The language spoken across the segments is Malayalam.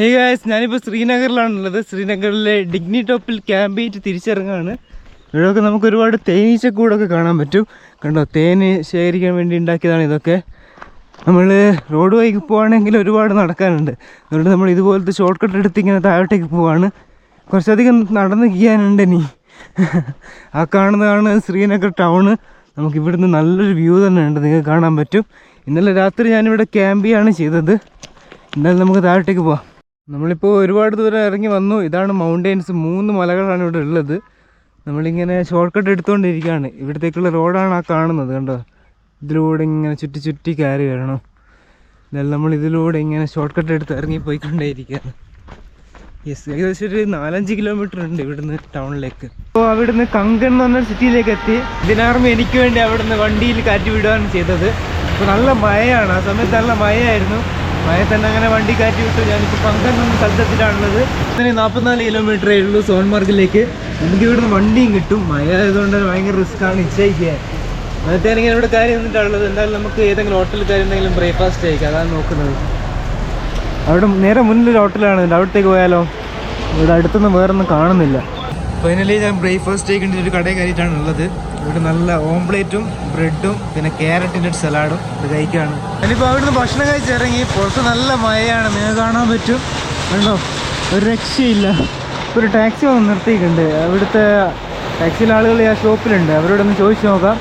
ഹേ ഗായ്സ് ഞാനിപ്പോൾ ശ്രീനഗറിലാണുള്ളത്. ശ്രീനഗറിലെ ഡിഗ്നി ടോപ്പിൽ ക്യാമ്പ് ചെയ്തിട്ട് തിരിച്ചിറങ്ങാണ്. ഇവിടെയൊക്കെ നമുക്ക് ഒരുപാട് തേനീച്ചക്കൂടൊക്കെ കാണാൻ പറ്റും. കണ്ടോ തേന് ശേഖരിക്കാൻ വേണ്ടി ഉണ്ടാക്കിയതാണ് ഇതൊക്കെ. നമ്മൾ റോഡ് വഴിക്ക് പോവുകയാണെങ്കിൽ ഒരുപാട് നടക്കാനുണ്ട്. അതുകൊണ്ട് നമ്മൾ ഇതുപോലത്തെ ഷോർട്ട് കട്ട് എടുത്ത് ഇങ്ങനെ താഴോട്ടേക്ക് പോവാണ്. കുറച്ചധികം നടന്ന് കീയാനുണ്ട് ഇനി. ആ കാണുന്നതാണ് ശ്രീനഗർ ടൗണ് നമുക്ക് ഇവിടുന്ന് നല്ലൊരു വ്യൂ തന്നെ ഉണ്ട്. നിങ്ങൾക്ക് കാണാൻ പറ്റും. ഇന്നലെ രാത്രി ഞാനിവിടെ ക്യാമ്പ് ചെയ്യാണ് ചെയ്തത്. എന്തായാലും നമുക്ക് താഴോട്ടേക്ക് പോവാം. നമ്മളിപ്പോൾ ഒരുപാട് ദൂരം ഇറങ്ങി വന്നു. ഇതാണ് മൗണ്ടെയ്ൻസ് മൂന്ന് മലകളാണ് ഇവിടെ ഉള്ളത്. നമ്മളിങ്ങനെ ഷോർട്ട് കട്ട് എടുത്തുകൊണ്ടിരിക്കുകയാണ് ഇവിടത്തേക്കുള്ള റോഡാണ് ആ കാണുന്നത് കണ്ടോ? ഇതിലൂടെ ഇങ്ങനെ ചുറ്റി ചുറ്റി കയറി വരണം. എന്നാലും നമ്മൾ ഇതിലൂടെ ഇങ്ങനെ ഷോർട്ട് കട്ട് എടുത്ത് ഇറങ്ങി പോയിക്കൊണ്ടേയിരിക്കുകയാണ് യെസ് ഏകദേശം ഒരു നാലഞ്ച് കിലോമീറ്റർ ഉണ്ട് ഇവിടുന്ന് ടൗണിലേക്ക് അപ്പോൾ അവിടുന്ന് കങ്കൺ എന്ന് പറഞ്ഞ സിറ്റിയിലേക്ക് എത്തി. ഇതിനാർമ്മ എനിക്ക് വേണ്ടി അവിടുന്ന് വണ്ടിയിൽ കാറ്റ് വിടുകയാണ് ചെയ്തത്. അപ്പോൾ നല്ല മഴയാണ്. ആ സമയത്ത് നല്ല മഴയായിരുന്നു. മഴ തന്നെ അങ്ങനെ വണ്ടി കയറ്റി വിട്ടു. ഞാനിപ്പോൾ കങ്കൺ സ്ഥലത്തിലാണുള്ളത് ഇതിന് നാൽപ്പത്തിനാല് കിലോമീറ്ററേ ഉള്ളൂ സോൺമാർഗിലേക്ക് എനിക്ക് ഇവിടുന്ന് വണ്ടിയും കിട്ടും. മഴ ആയതുകൊണ്ട് ഭയങ്കര റിസ്ക്കാണ് നിശ്ചയിക്കാൻ അന്നത്തെ ഇങ്ങനെ ഇവിടെ കാര്യം നിന്നിട്ടാണുള്ളത് എന്തായാലും നമുക്ക് ഏതെങ്കിലും ഹോട്ടലിൽ കാര്യം എന്തെങ്കിലും ബ്രേക്ക്ഫാസ്റ്റ് ആയിരിക്കും അതാണ് നോക്കുന്നത്. അവിടെ നേരെ മുന്നിലൊരു ഹോട്ടലാണ് അവിടത്തേക്ക് പോയാലോ? ഇവിടെ അടുത്തൊന്നും വേറൊന്നും കാണുന്നില്ല. ഫൈനലി ഞാൻ ബ്രേക്ക്ഫാസ്റ്റ് കഴിക്കേണ്ട ഒരു കടയിൽ കയറിയിട്ടാണ് ഉള്ളത് ഇവിടെ നല്ല ഓംപ്ലേറ്റും ബ്രെഡും പിന്നെ ക്യാരറ്റിന്റെ സലാഡും ഇത് കഴിക്കുകയാണ് ഞാനിപ്പോൾ അവിടുന്ന് ഭക്ഷണം കഴിച്ചിറങ്ങി പുറത്ത് നല്ല മഴയാണ്. നിങ്ങൾക്ക് കാണാൻ പറ്റും. കണ്ടോ? ഒരു രക്ഷയില്ല. ഒരു ടാക്സി വന്ന് നിർത്തിയിട്ടുണ്ട്. അവിടുത്തെ ടാക്സിയിലെ ആളുകൾ ആ ഷോപ്പിലുണ്ട്. അവരോടൊന്ന് ചോദിച്ചു നോക്കാം.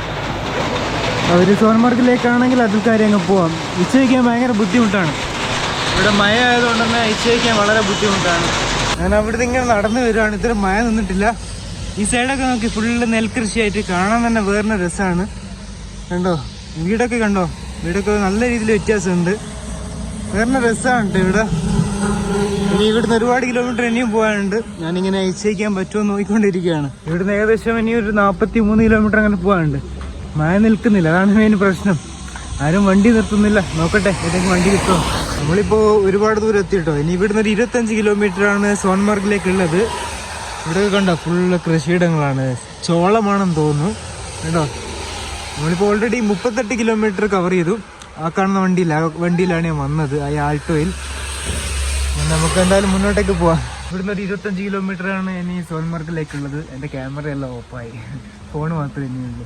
അവർ സോൻമാർഗിലേക്കാണെങ്കിൽ അതിൽ കാര്യം അങ്ങ് പോവാം. ഉച്ചയ്ക്കാൻ ഭയങ്കര ബുദ്ധിമുട്ടാണ്. ഇവിടെ മഴ ആയതുകൊണ്ട് തന്നെ ഉച്ചയ്ക്കാൻ വളരെ ബുദ്ധിമുട്ടാണ്. ഞാൻ അവിടുന്ന് ഇങ്ങനെ നടന്നു വരുവാണ് ഇത്ര മഴ നിന്നിട്ടില്ല. ഈ സൈഡൊക്കെ നോക്കി ഫുള്ള് നെൽകൃഷിയായിട്ട് കാണാൻ തന്നെ വേറെ രസമാണ് കണ്ടോ? വീടൊക്കെ കണ്ടോ? വീടൊക്കെ നല്ല രീതിയിൽ വ്യത്യാസമുണ്ട്. വേറെ രസമാണ് ഇവിടെ. ഇനി ഇവിടുന്ന് ഒരുപാട് കിലോമീറ്റർ ഇനിയും പോകാനുണ്ട്. ഞാനിങ്ങനെ അയച്ചേക്കാൻ പറ്റുമോ നോക്കിക്കൊണ്ടിരിക്കുകയാണ്. ഇവിടുന്ന് ഏകദേശം ഇനി ഒരു നാൽപ്പത്തി മൂന്ന് കിലോമീറ്റർ അങ്ങനെ പോകാനുണ്ട്. മഴ നിൽക്കുന്നില്ല. അതാണ് മെയിൻ പ്രശ്നം. ആരും വണ്ടി നിർത്തുന്നില്ല. നോക്കട്ടെ ഏതെങ്കിലും വണ്ടി കിട്ടുമോ? നമ്മളിപ്പോൾ ഒരുപാട് ദൂരം എത്തിയിട്ടോ? ഇനി ഇവിടുന്ന് ഒരു ഇരുപത്തഞ്ച് കിലോമീറ്റർ ആണ് സോൺമാർഗിലേക്കുള്ളത്. ഇവിടെ കണ്ട ഫുള്ള് കൃഷിയിടങ്ങളാണ്. ചോളമാണെന്ന് തോന്നുന്നു. കേട്ടോ നമ്മളിപ്പോൾ ഓൾറെഡി മുപ്പത്തെട്ട് കിലോമീറ്റർ കവർ ചെയ്തു. ആ കാണുന്ന വണ്ടിയില്ല വണ്ടിയിലാണ് ഞാൻ വന്നത് ആ ആൾട്ടോയിൽ നമുക്ക് എന്തായാലും മുന്നോട്ടേക്ക് പോവാം. ഇവിടുന്ന് ഒരു ഇരുപത്തഞ്ച് കിലോമീറ്റർ ആണ് ഇനി സോൻമാർഗിലേക്കുള്ളത് എന്റെ ക്യാമറയെല്ലാം ഓഫായി ഫോൺ മാത്രമേ ഇനിയുള്ളൂ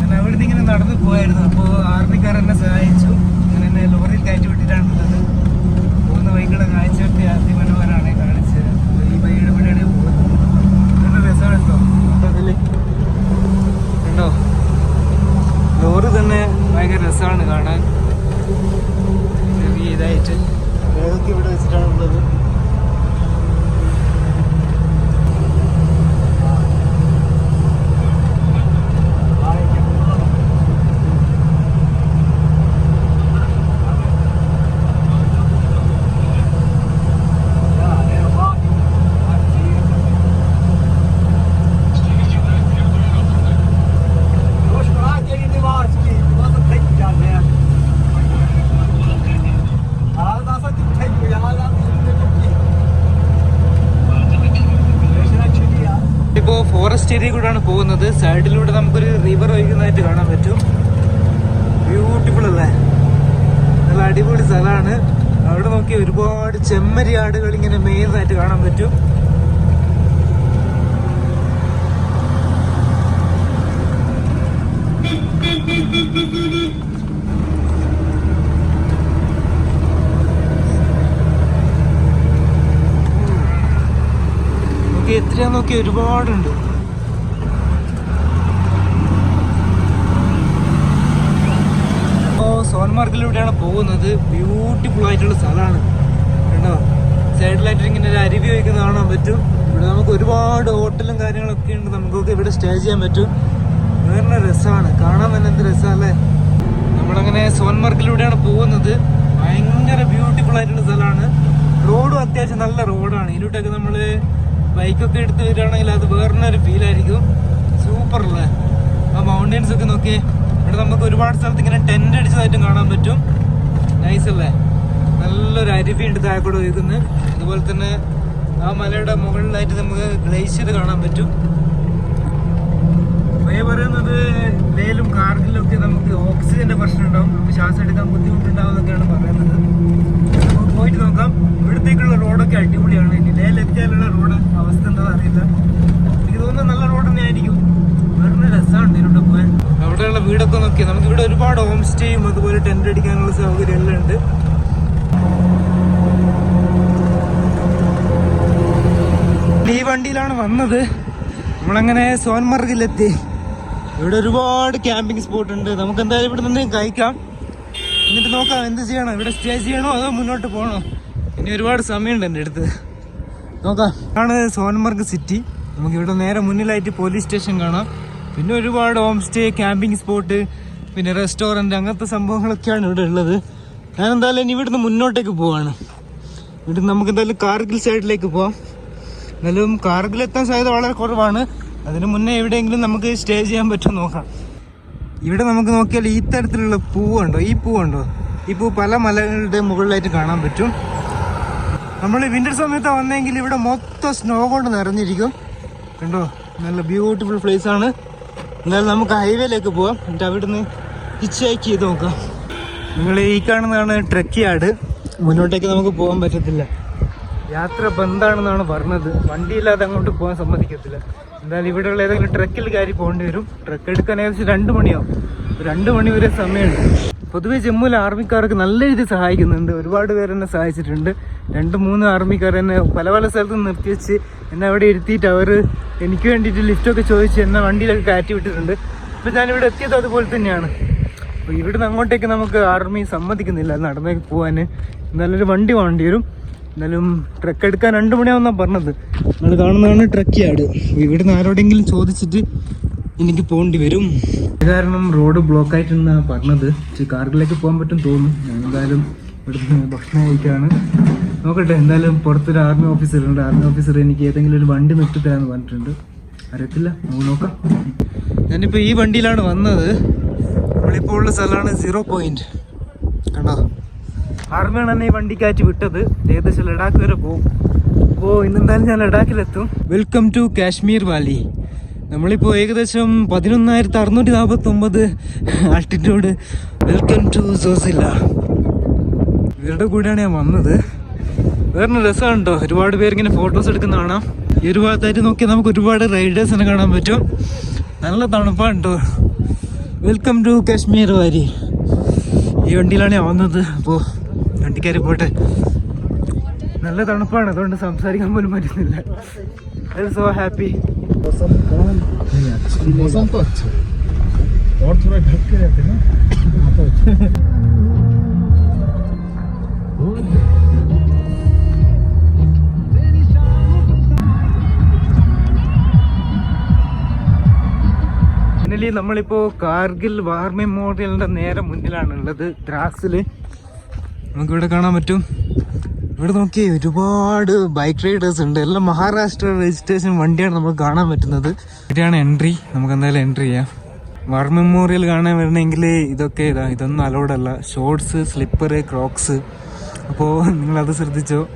ഞാൻ അവിടുന്ന് ഇങ്ങനെ നടന്നു പോയായിരുന്നു അപ്പോൾ ആർമിക്കാർ എന്നെ സഹായിച്ചു അങ്ങനെ എന്നെ ലോറിയിൽ കയറ്റി വിട്ടിട്ടാണുള്ളത് പോകുന്ന വൈകിട്ട് കാഴ്ചയൊക്കെ അതിമനോഹരമാണ് കാണിച്ചത് ഈ വഴിയുടെ ഇവിടെയാണ് പോകുന്നത് നല്ല രസമാണ് കേട്ടോ അതിൽ കണ്ടോ ലോറി തന്നെ ഭയങ്കര രസമാണ് കാണാൻ. ഇതായിട്ട്. ഏതൊക്കെ ഇവിടെ വെച്ചിട്ടാണുള്ളത്? ഇപ്പോൾ ഫോറസ്റ്റ് ഏരിയ കൂടെയാണ് പോകുന്നത് സൈഡിലൂടെ നമുക്കൊരു റിവർ ഒഴുകുന്നതായിട്ട് കാണാൻ പറ്റും. ബ്യൂട്ടിഫുൾ അല്ലേ? നല്ല അടിപൊളി സ്ഥലമാണ്. അവിടെ നോക്കി ഒരുപാട് ചെമ്മരി ആടുകൾ ഇങ്ങനെ മേയുന്നതായിട്ട് കാണാൻ പറ്റും. എത്രയാ നോക്കി ഒരുപാടുണ്ട് ഇപ്പോൾ സോൻമാർഗിലൂടെയാണ് പോകുന്നത്. ബ്യൂട്ടിഫുൾ ആയിട്ടുള്ള സ്ഥലമാണ്. കണ്ടോ? സൈഡിലായിട്ട് ഇങ്ങനെ ഒരു അരുവി വയ്ക്കുന്ന കാണാൻ പറ്റും. ഇവിടെ നമുക്ക് ഒരുപാട് ഹോട്ടലും കാര്യങ്ങളൊക്കെ ഉണ്ട്. നമുക്കൊക്കെ ഇവിടെ സ്റ്റേ ചെയ്യാൻ പറ്റും. വേറെ രസമാണ്? കാണാൻ തന്നെ എന്ത് രസമല്ലേ? നമ്മളങ്ങനെ സോൻമാർഗിലൂടെയാണ് പോകുന്നത്. ഭയങ്കര ബ്യൂട്ടിഫുൾ ആയിട്ടുള്ള സ്ഥലമാണ്. റോഡും അത്യാവശ്യം നല്ല റോഡാണ് ഇതിലൂട്ടൊക്കെ നമ്മൾ ബൈക്കൊക്കെ എടുത്ത് വരികയാണെങ്കിൽ അത് വേറെ ഒരു ഫീലായിരിക്കും സൂപ്പർ അല്ലേ? ആ മൗണ്ടൻസ് ഒക്കെ നോക്കിയേ. ഇവിടെ നമുക്ക് ഒരുപാട് സ്ഥലത്ത് ഇങ്ങനെ ടെന്റ് അടിച്ചതായിട്ടും കാണാൻ പറ്റും. നൈസ് അല്ലേ? നല്ലൊരു അരുവിയുണ്ട് താഴെക്കൂടെ ഒഴുകുന്നത്. അതുപോലെ തന്നെ ആ മലയുടെ മുകളിലായിട്ട് നമുക്ക് ഗ്ലേഷ്യർ കാണാൻ പറ്റും. വേ പറയുന്നത് മേലും കാർഗിലൊക്കെ നമുക്ക് ഓക്സിജന്റെ പ്രശ്നം ഉണ്ടാവും. നമുക്ക് ശ്വാസം എടുക്കാൻ ബുദ്ധിമുട്ടുണ്ടാവുമെന്നൊക്കെയാണ് പറയുന്നത്. നമുക്ക് പോയിട്ട് നോക്കാം. ഇവിടത്തേക്കുള്ള റോഡൊക്കെ അടിപൊളിയാണ്. ഇനി ലേലെത്തിയാലുള്ള റോഡ് അവസ്ഥ എന്താണെന്ന് അറിയില്ല. എനിക്ക് തോന്നുന്നത് നല്ല റോഡ് തന്നെ ആയിരിക്കും വേറൊരു രസമുണ്ട് ഇതിനോട് ലേലും വീടൊക്കെ നോക്കി നമുക്ക് ഇവിടെ ഒരുപാട് ഹോം സ്റ്റേയും അതുപോലെ ടെന്റ് അടിക്കാനുള്ള സൗകര്യം എല്ലാം ഉണ്ട്. ഈ വണ്ടിയിലാണ് വന്നത്. നമ്മളങ്ങനെ സോൻമർഗിലെത്തി. ഇവിടെ ഒരുപാട് ക്യാമ്പിംഗ് സ്പോട്ട് ഉണ്ട്. നമുക്ക് എന്തായാലും ഇവിടെ നിന്ന് കഴിക്കാം. എന്നിട്ട് നോക്കാം എന്ത് ചെയ്യണം. ഇവിടെ സ്റ്റേ ചെയ്യണോ അതോ മുന്നോട്ട് പോകണോ? ഇനി ഒരുപാട് സമയമുണ്ട് എന്റെ അടുത്ത്. നോക്കാം. ആണ് സോൻമർഗ് സിറ്റി നമുക്ക് ഇവിടെ നേരെ മുന്നിലായിട്ട് പോലീസ് സ്റ്റേഷൻ കാണാം. പിന്നെ ഒരുപാട് ഹോം സ്റ്റേ ക്യാമ്പിംഗ് സ്പോട്ട് പിന്നെ റെസ്റ്റോറന്റ് അങ്ങനത്തെ സംഭവങ്ങളൊക്കെയാണ് ഇവിടെ ഉള്ളത്. ഞാൻ എന്തായാലും ഇനി ഇവിടുന്ന് മുന്നോട്ടേക്ക് പോവാണ്. ഇവിടെ നമുക്ക് എന്തായാലും കാർഗിൽ സൈഡിലേക്ക് പോവാം. എന്നാലും കാർഗിൽ എത്താൻ സാധ്യത വളരെ കുറവാണ്. അതിന് മുന്നേ എവിടെയെങ്കിലും നമുക്ക് സ്റ്റേ ചെയ്യാൻ പറ്റുമോ നോക്കാം. ഇവിടെ നമുക്ക് നോക്കിയാൽ ഈ തരത്തിലുള്ള പൂവുണ്ടോ? ഈ പൂവുണ്ടോ? ഈ പൂ പല മലകളുടെ മുകളിലായിട്ട് കാണാൻ പറ്റും. നമ്മൾ വിന്റർ സമയത്ത് വന്നെങ്കിൽ ഇവിടെ മൊത്തം സ്നോ കൊണ്ട് നിറഞ്ഞിരിക്കും. കണ്ടോ? നല്ല ബ്യൂട്ടിഫുൾ പ്ലേസ് ആണ്. എന്തായാലും നമുക്ക് ഹൈവേയിലേക്ക് പോവാം. എന്നിട്ട് അവിടുന്ന് ഹിച്ച് ഹൈക്ക് ചെയ്ത് നോക്കാം. നിങ്ങൾ ഈ കാണുന്നതാണ് ട്രക്ക് യാർഡ്. മുന്നോട്ടേക്ക് നമുക്ക് പോകാൻ പറ്റത്തില്ല. യാത്ര ബന്ധാണെന്നാണ് പറഞ്ഞത്. വണ്ടിയില്ലാതെ അങ്ങോട്ട് പോകാൻ സമ്മതിക്കത്തില്ല. എന്തായാലും ഇവിടെയുള്ള ഏതെങ്കിലും ട്രക്കിൽ കയറി പോകേണ്ടി വരും. ട്രക്ക് എടുക്കാൻ ഏകദേശം രണ്ട് മണിയാവും. രണ്ട് മണി വരെ സമയമുണ്ട്. പൊതുവെ ജമ്മുവിൽ ആർമിക്കാർക്ക് നല്ല രീതിയിൽ സഹായിക്കുന്നുണ്ട്. ഒരുപാട് പേര് എന്നെ സഹായിച്ചിട്ടുണ്ട്. രണ്ട് മൂന്ന് ആർമിക്കാർ എന്നെ പല പല സ്ഥലത്തും നിർത്തി വെച്ച് എന്നെ അവിടെ ഇരുത്തിയിട്ട് അവർ എനിക്ക് വേണ്ടിയിട്ട് ലിഫ്റ്റൊക്കെ ചോദിച്ച് എന്നെ വണ്ടിയിലൊക്കെ കയറ്റി വിട്ടിട്ടുണ്ട്. ഇപ്പം ഞാനിവിടെ എത്തിയത് അതുപോലെ തന്നെയാണ്. അപ്പോൾ ഇവിടുന്ന് അങ്ങോട്ടേക്ക് നമുക്ക് ആർമി സമ്മതിക്കുന്നില്ല നടന്നേക്ക് പോകാൻ എന്നാലും ഒരു വണ്ടി വേണ്ടി വരും. എന്നാലും ട്രക്ക് എടുക്കാൻ രണ്ട് മണിയാവുന്നാണ് പറഞ്ഞത്. നമ്മൾ കാണുന്നതാണ് ട്രക്ക് യാർഡ് ഇവിടുന്ന് ആരോടെങ്കിലും ചോദിച്ചിട്ട് എനിക്ക് പോകേണ്ടി വരും. കാരണം റോഡ് ബ്ലോക്ക് ആയിട്ടെന്നാണ് പറഞ്ഞത്. കാറുകളിലേക്ക് കാർഗിലേക്ക് പോകാൻ പറ്റും തോന്നുന്നു. ഞാൻ എന്തായാലും ഇവിടുന്ന് ഭക്ഷണം കഴിക്കുകയാണ് നോക്കട്ടെ എന്തായാലും പുറത്തൊരു ആർമി ഓഫീസർ ഉണ്ട്. ആർമി ഓഫീസർ എനിക്ക് ഏതെങ്കിലും ഒരു വണ്ടി നിർത്തി തരാന്ന് പറഞ്ഞിട്ടുണ്ട്. അറിയത്തില്ല. നമുക്ക് നോക്കാം. ഞാനിപ്പോൾ ഈ വണ്ടിയിലാണ് വന്നത്. നമ്മളിപ്പോൾ ഉള്ള സ്ഥലമാണ് സീറോ പോയിന്റ് കണ്ടോ? ആർമിയാണ് എന്നെ ഈ വണ്ടിക്കയറ്റി വിട്ടത്. ഏകദേശം ലഡാക്ക് വരെ പോകും. അപ്പോൾ ഇന്നെന്തായാലും ഞാൻ ലഡാക്കിലെത്തും. വെൽക്കം ടു കാശ്മീർ വാലി നമ്മളിപ്പോൾ ഏകദേശം പതിനൊന്നായിരത്തി അറുന്നൂറ്റി നാൽപ്പത്തി ഒമ്പത് ആൾട്ടിറ്റ്യൂഡ് വെൽക്കം ടു സോസില്ല ഇവരുടെ കൂടെയാണ് ഞാൻ വന്നത്. വേറെ രസമാണ് കേട്ടോ ഒരുപാട് പേരിങ്ങനെ ഫോട്ടോസ് എടുക്കുന്ന കാണാം. ഈ ഒരു ഭാഗത്തായിട്ട് നോക്കിയാൽ നമുക്ക് ഒരുപാട് റൈഡേഴ്സിനെ കാണാൻ പറ്റും. നല്ല തണുപ്പാണ് കേട്ടോ. വെൽക്കം ടു കാശ്മീർ വാരി. ഈ വണ്ടിയിലാണ് ഞാൻ വന്നത്. അപ്പോൾ വണ്ടിക്കാരി പോട്ടെ. നല്ല തണുപ്പാണ്. അതുകൊണ്ട് സംസാരിക്കാൻ പോലും പറ്റുന്നില്ല. ഐ സോ ഹാപ്പി मौसम तो अच्छा और थोड़ा ढक के रहते ना हाँ तो अच्छा ഫൈനലി നമ്മളിപ്പോൾ കാർഗിൽ വാർ മെമ്മോറിയലിൻ്റെ നേരെ മുന്നിലാണ് ഉള്ളത് ദ്രാസിൽ നമുക്കിവിടെ കാണാൻ പറ്റും ഇവിടെ നോക്കി ഒരുപാട് ബൈക്ക് റൈഡേഴ്സ് ഉണ്ട്. എല്ലാം മഹാരാഷ്ട്ര രജിസ്ട്രേഷൻ വണ്ടിയാണ് നമുക്ക് കാണാൻ പറ്റുന്നത്. ഇവിടെയാണ് എൻട്രി നമുക്ക് എന്തായാലും എൻട്രി ചെയ്യാം. വാർ മെമ്മോറിയൽ കാണാൻ വരണമെങ്കിൽ ഇതൊക്കെ ഇതാ ഇതൊന്നും അലോഡല്ല ഷോർട്സ് സ്ലിപ്പർ ക്രോക്സ് അപ്പോൾ നിങ്ങളത് ശ്രദ്ധിച്ചോ?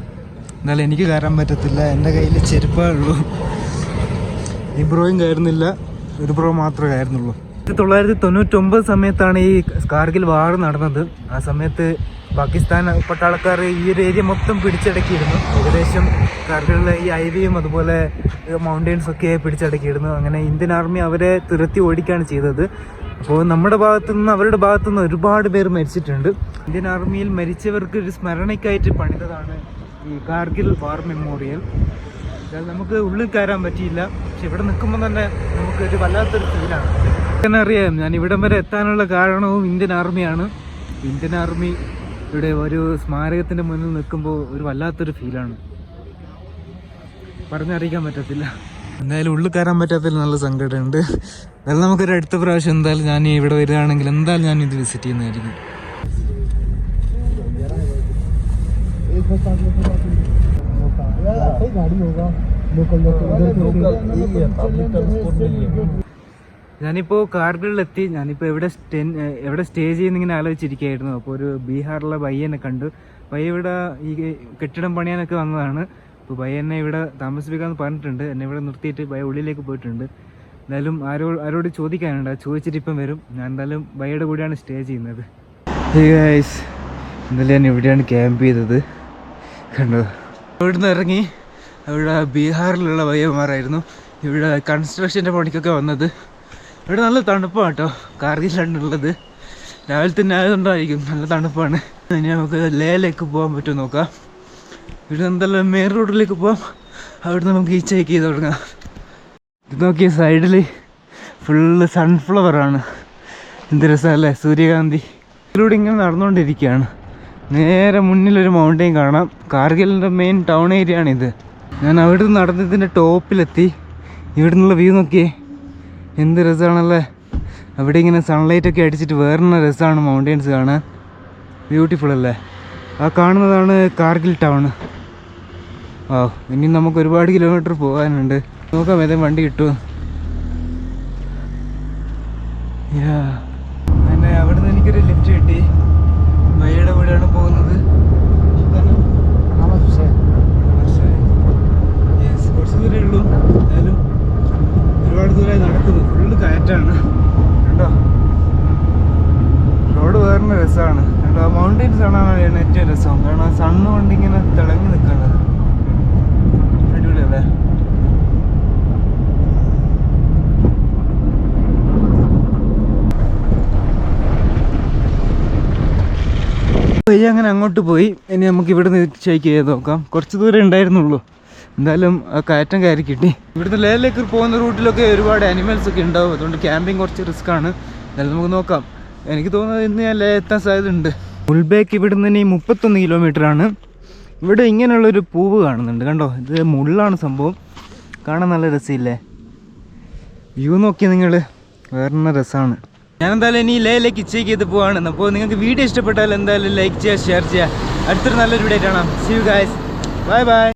എന്നാലും എനിക്ക് കയറാൻ പറ്റത്തില്ല. എന്റെ കയ്യിൽ ചെരുപ്പേ ഉള്ളൂ. ഈ ബ്രോയും കയറുന്നില്ല. ഒരു ബ്രോ മാത്രമേ കയറുന്നുള്ളൂ. ആയിരത്തി തൊള്ളായിരത്തി തൊണ്ണൂറ്റൊമ്പത് സമയത്താണ് ഈ കാർഗിൽ വാർ നടന്നത്. ആ സമയത്ത് പാകിസ്ഥാൻ പട്ടാളക്കാർ ഈ ഒരു ഏരിയ മൊത്തം പിടിച്ചടക്കിയിരുന്നു. ഏകദേശം കാർഗിലെ ഈ ഐവിയും അതുപോലെ മൗണ്ടെയിൻസ് ഒക്കെ പിടിച്ചടക്കിയിരുന്നു. അങ്ങനെ ഇന്ത്യൻ ആർമി അവരെ തുരത്തി ഓടിക്കുകയാണ് ചെയ്തത്. അപ്പോൾ നമ്മുടെ ഭാഗത്തു നിന്ന് അവരുടെ ഭാഗത്തു നിന്ന് ഒരുപാട് പേർ മരിച്ചിട്ടുണ്ട്. ഇന്ത്യൻ ആർമിയിൽ മരിച്ചവർക്ക് ഒരു സ്മരണയ്ക്കായിട്ട് പണിതതാണ് ഈ കാർഗിൽ വാർ മെമ്മോറിയൽ. നമുക്ക് ഉള്ളിൽ കയറാൻ പറ്റിയില്ല. പക്ഷെ ഇവിടെ നിൽക്കുമ്പോൾ തന്നെ നമുക്ക് ഒരു വല്ലാത്തൊരു ഫീലാണ് തന്നെ അറിയാം ഞാൻ ഇവിടം വരെ എത്താനുള്ള കാരണവും ഇന്ത്യൻ ആർമിയാണ് ഇന്ത്യൻ ആർമി ഇവിടെ ഒരു സ്മാരകത്തിന്റെ മുന്നിൽ നിൽക്കുമ്പോൾ ഒരു വല്ലാത്തൊരു ഫീലാണ് പറഞ്ഞറിയിക്കാൻ പറ്റത്തില്ല എന്തായാലും ഉള്ളിൽ കയറാൻ പറ്റാത്തതിൽ നല്ല സങ്കടമുണ്ട് എന്നാലും നമുക്കൊരു അടുത്ത പ്രാവശ്യം എന്തായാലും ഞാൻ ഇവിടെ വരികയാണെങ്കിൽ എന്തായാലും ഞാൻ ഇത് വിസിറ്റ് ചെയ്യുന്നതായിരിക്കും कोई गाड़ी होगा लोकल लोकल ഞാനിപ്പോൾ കാർഗിളിലെത്തി ഞാനിപ്പോൾ എവിടെ സ്റ്റേ എവിടെ സ്റ്റേ ചെയ്യുന്നിങ്ങനെ ആലോചിച്ചിരിക്കുകയായിരുന്നു. അപ്പോൾ ഒരു ബീഹാറിലെ ബയ്യനെ കണ്ടു. ബയ്യ ഇവിടെ ഈ കെട്ടിടം പണിയാനൊക്കെ വന്നതാണ്. അപ്പോൾ ബയ്യ എന്നെ ഇവിടെ താമസിപ്പിക്കാമെന്ന് പറഞ്ഞിട്ടുണ്ട്. എന്നെ ഇവിടെ നിർത്തിയിട്ട് പയ്യ ഉള്ളിലേക്ക് പോയിട്ടുണ്ട്. എന്തായാലും ആരോ ആരോട് ചോദിക്കാനുണ്ട്. ചോദിച്ചിട്ട് ഇപ്പം വരും. ഞാൻ എന്തായാലും ബയ്യയുടെ കൂടെയാണ് സ്റ്റേ ചെയ്യുന്നത്. ഇന്നലെ ഞാൻ ഇവിടെയാണ് ക്യാമ്പ് ചെയ്തത്. കണ്ടോ? ഇവിടുന്ന് ഇറങ്ങി ഇവിടെ ബീഹാറിലുള്ള ബയ്യമാരായിരുന്നു ഇവിടെ കൺസ്ട്രക്ഷന്റെ പണിക്കൊക്കെ വന്നത്. ഇവിടെ നല്ല തണുപ്പാണ് കേട്ടോ കാർഗിലാണ് ഉള്ളത്. രാവിലെ തന്നെ ആയതുകൊണ്ടായിരിക്കും നല്ല തണുപ്പാണ്. ഇനി നമുക്ക് ലേലേക്ക് പോകാൻ പറ്റുമോ നോക്കാം. ഇവിടെ എന്തെല്ലാം മെയിൻ റോഡിലേക്ക് പോകാം അവിടെ നമുക്ക് ഈ ചെക്ക് ചെയ്ത് തുടങ്ങാം. ഇത് നോക്കിയ സൈഡിൽ ഫുള്ള് സൺഫ്ലവറാണ് എന്ത് രസമല്ലേ സൂര്യകാന്തി. ഇതിലൂടെ ഇങ്ങനെ നടന്നുകൊണ്ടിരിക്കുകയാണ്. നേരെ മുന്നിലൊരു മൗണ്ടെയിൻ കാണാം. കാർഗിലിന്റെ മെയിൻ ടൗൺ ഏരിയ ആണിത്. ഞാൻ അവിടെ നിന്ന് നടന്നതിന്റെ ടോപ്പിലെത്തി ഇവിടെ നിന്നുള്ള വ്യൂ നോക്കിയേ. എന്ത് രസമാണല്ലേ അവിടെ ഇങ്ങനെ സൺലൈറ്റ് ഒക്കെ അടിച്ചിട്ട് വേറെ രസമാണ് മൗണ്ടെയ്ൻസ് കാണാൻ? ബ്യൂട്ടിഫുൾ അല്ലേ? ആ കാണുന്നതാണ് കാർഗിൽ ടൗൺ. ആ ഇനി നമുക്ക് ഒരുപാട് കിലോമീറ്റർ പോകാനുണ്ട്. നോക്കാം ഏതെങ്കിലും വണ്ടി കിട്ടുമോ പിന്നെ അവിടുന്ന് എനിക്കൊരു ലിഫ്റ്റ് കിട്ടി. വഴിയുടെ കൂടെയാണ് പോകുന്നത്. കുറച്ച് ദൂരമേ ഉള്ളൂ. എന്തായാലും ഒരുപാട് ദൂരമായി നടക്കുന്നു ഫുള്ള് കയറ്റാണ്. കേട്ടോ റോഡ് വേറെ രസമാണ് കേട്ടോ മൗണ്ടൈൻസ് കാണാനാണ് ഏറ്റവും രസം. കാരണം സണ്ണ് കൊണ്ട് ഇങ്ങനെ തിളങ്ങി നിൽക്കുന്നത് അടിപൊളിയല്ലേ? വഴി അങ്ങനെ അങ്ങോട്ട് പോയി. ഇനി നമുക്ക് ഇവിടെ നിന്ന് ചേക്ക് ചെയ്ത് നോക്കാം. കുറച്ച് ദൂരം ഉണ്ടായിരുന്നുള്ളൂ. എന്തായാലും കയറ്റം കയറി കിട്ടി. ഇവിടുന്ന് ലേലേക്ക് പോകുന്ന റൂട്ടിലൊക്കെ ഒരുപാട് അനിമൽസ് ഒക്കെ ഉണ്ടാവും. അതുകൊണ്ട് ക്യാമ്പിങ് കുറച്ച് റിസ്ക് ആണ്. എന്തായാലും നമുക്ക് നോക്കാം. എനിക്ക് തോന്നുന്നത് ഇന്ന് ഞാൻ ലേ എത്താൻ സാധ്യതയുണ്ട്. മുൾബേക്ക് ഇവിടുന്ന് ഇനി മുപ്പത്തൊന്ന് കിലോമീറ്റർ ആണ്. ഇവിടെ ഇങ്ങനെയുള്ളൊരു പൂവ് കാണുന്നുണ്ട്. കണ്ടോ? ഇത് മുള്ളാണ് സംഭവം. കാണാൻ നല്ല രസമില്ലേ? വ്യൂ നോക്കി നിങ്ങൾ വേറെ രസമാണ്. ഞാൻ എന്തായാലും ഇനി ലേയിലേക്ക് ചെക്ക് ചെയ്ത് പോവാണ്. അപ്പോൾ നിങ്ങൾക്ക് വീഡിയോ ഇഷ്ടപ്പെട്ടാൽ എന്തായാലും ലൈക്ക് ചെയ്യുക ഷെയർ ചെയ്യുക. അടുത്തൊരു നല്ലൊരു വീഡിയോ കാണാം. See you guys bye bye